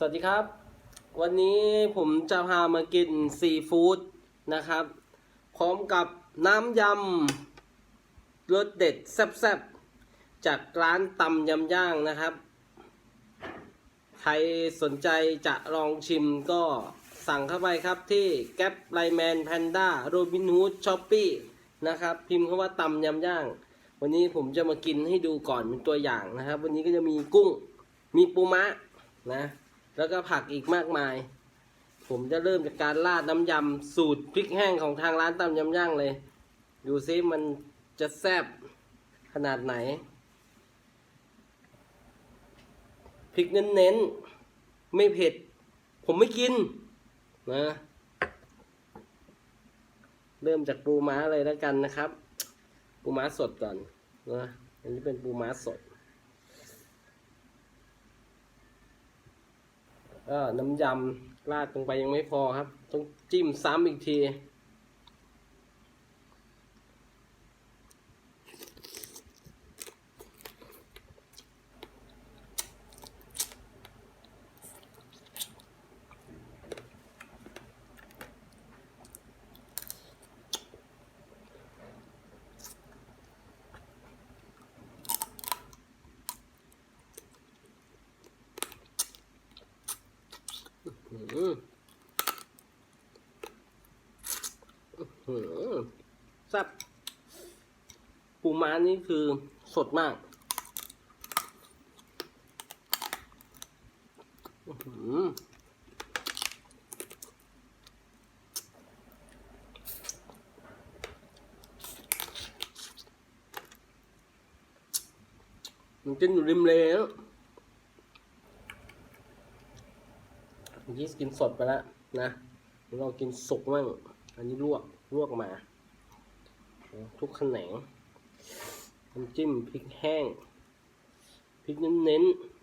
สวัสดีครับ วันนี้ผมจะพามากินซีฟู้ดนะครับ พร้อมกับน้ำยำรสเด็ดแซ่บๆ จากร้านตำยำย่างนะครับ ใครสนใจจะลองชิมก็สั่งเข้าไปครับที่แก๊ปไลแมนแพนด้าโรบินฮูดช้อปปี้นะครับ พิมพ์คำว่าตำยำย่าง วันนี้ผมจะมากินให้ดูก่อนเป็นตัวอย่างนะครับ วันนี้ก็จะมีกุ้งมีปูมะนะ แล้วก็ผักอีกมากมาย ผมจะเริ่มจากการราดน้ำยำสูตรพริกแห้งของทางร้านตำยำย่างเลย ดูซิมันจะแซ่บขนาดไหน พริกเน้นๆ ไม่เผ็ด ผมไม่กินนะเริ่มจากปูม้าเลยแล้วกันนะครับ ปูม้าสดก่อนนะอันนี้เป็นปูม้าสด ก็น้ำยำราดลงไปยังไม่พอครับ ต้องจิ้มซ้ำอีกที อืมอื้อหือแซ่บปูม้านี่คือสดมากมันกินอยู่ริมเลยแล้ว เมื่อกี้กินสดไปแล้วนะเดี๋ยวเรากินสุกมั่งอันนี้ลวกลวกมา ทุกแขนงน้ำจิ้มพริกแห้งพริกเน้นๆ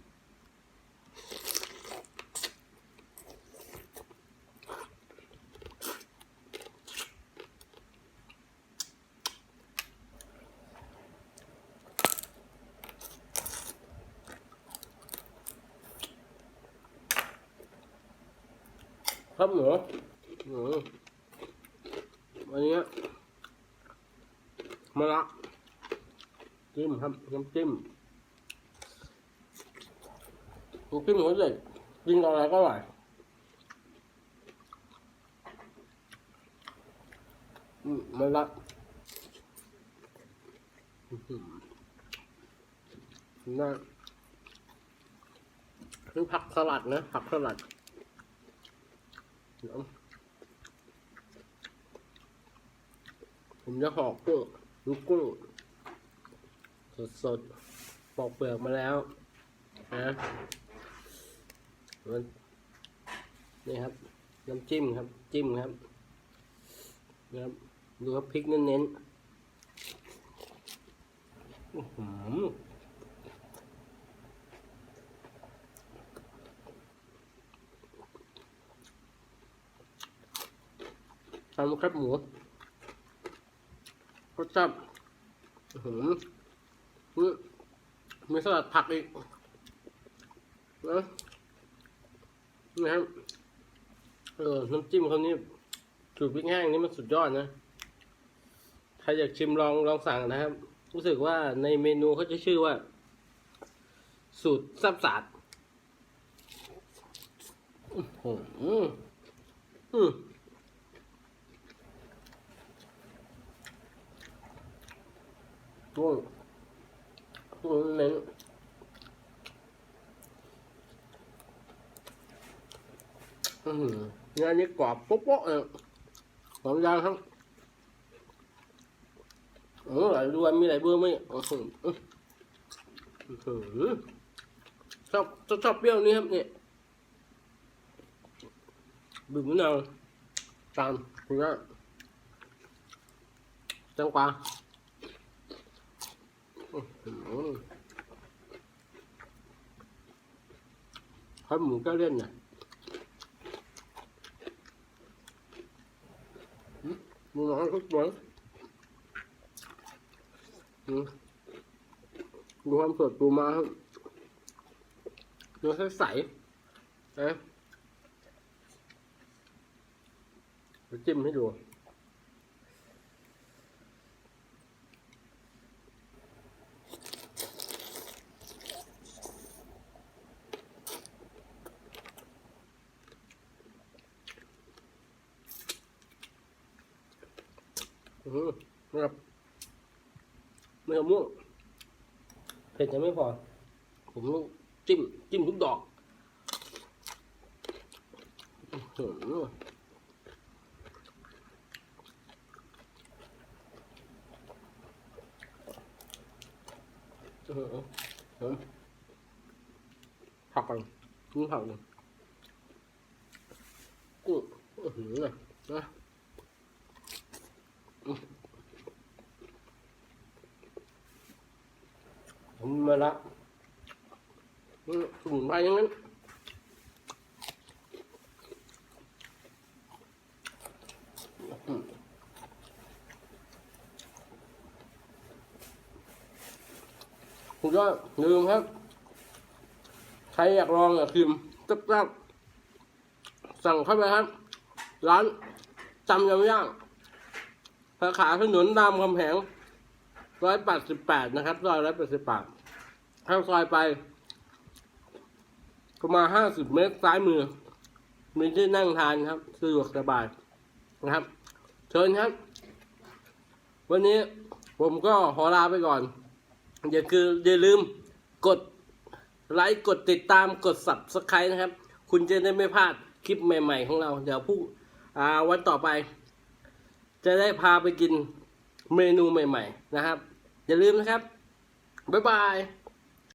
ครับหมูอืมอันนี้มะละจิ้มครับน้ำจิ้มน้ำจิ้มเขาเลยกินกับอะไรก็อร่อยมะละน่าคือผักสลัดนะผักสลัด ผมจะห่อกุ้งลูกกุ้งสดสดๆปอกเปลือกมาแล้วนะมันนี่ครับ น้ำจิ้มครับ จิ้มครับนะครับดูครับพริกเน้นๆ อื้อหือทำครับหมูก็จับอื้อหือนี่มีสลัดผักอีกนะนี่ครับเออน้ำจิ้มเขานี่สูตรพริกแห้งนี่มันสุดยอดนะใครอยากชิมลองลองสั่งนะครับ รู้สึกว่าในเมนูเขาจะชื่อว่า สูตรซับสาดอื้อหืออืม กุ้งกุ้งเน้นอือหืองานนี้กรอบโป๊ะๆเลยสองย่างครับโอ้หลายดวนมีหลายเบอร์ไหมอืออชอบชอบชอบเปรี้ยวนี่ครับเนี่ยบีบมะนาวตามคุณก็จังกวา ข้าหมูก็เล่นนะหมูน้อยก็สวยดูความสดปูมาดูบเนื้อใสๆนะจิ้มให้ดู นะครับเนื้อม่วงเผ็ดยังไม่พอ ผมจิ้ม จิ้มทุกดอกผักกันกินผักเลยกุ้งอื้อหือนะนะ ผมมาละสมุนไพรอย่างนั้นคุณก็ลืมครับ ใครอยากลองอยากชิมจับๆสั่งเข้าไปครับ ร้านจำยำย่างสาขาถนนรามคำแหงร้อยแปดสิบแปดนะครับซอยร้อยแปดสิบแปด ข้างซอยไป ประมาณห้าสิบเมตรซ้ายมือ มีที่นั่งทานครับสะดวกสบายนะครับ เชิญครับ วันนี้ผมก็ขอลาไปก่อน อย่าคืออย่าลืมกดไลค์กดติดตามกด subscribe นะครับ คุณจะได้ไม่พลาดคลิปใหม่ ๆ ของเรา เดี๋ยวผู้อ่าวันต่อไป จะได้พาไปกินเมนูใหม่ ๆ นะครับ อย่าลืมนะครับ บ๊ายบาย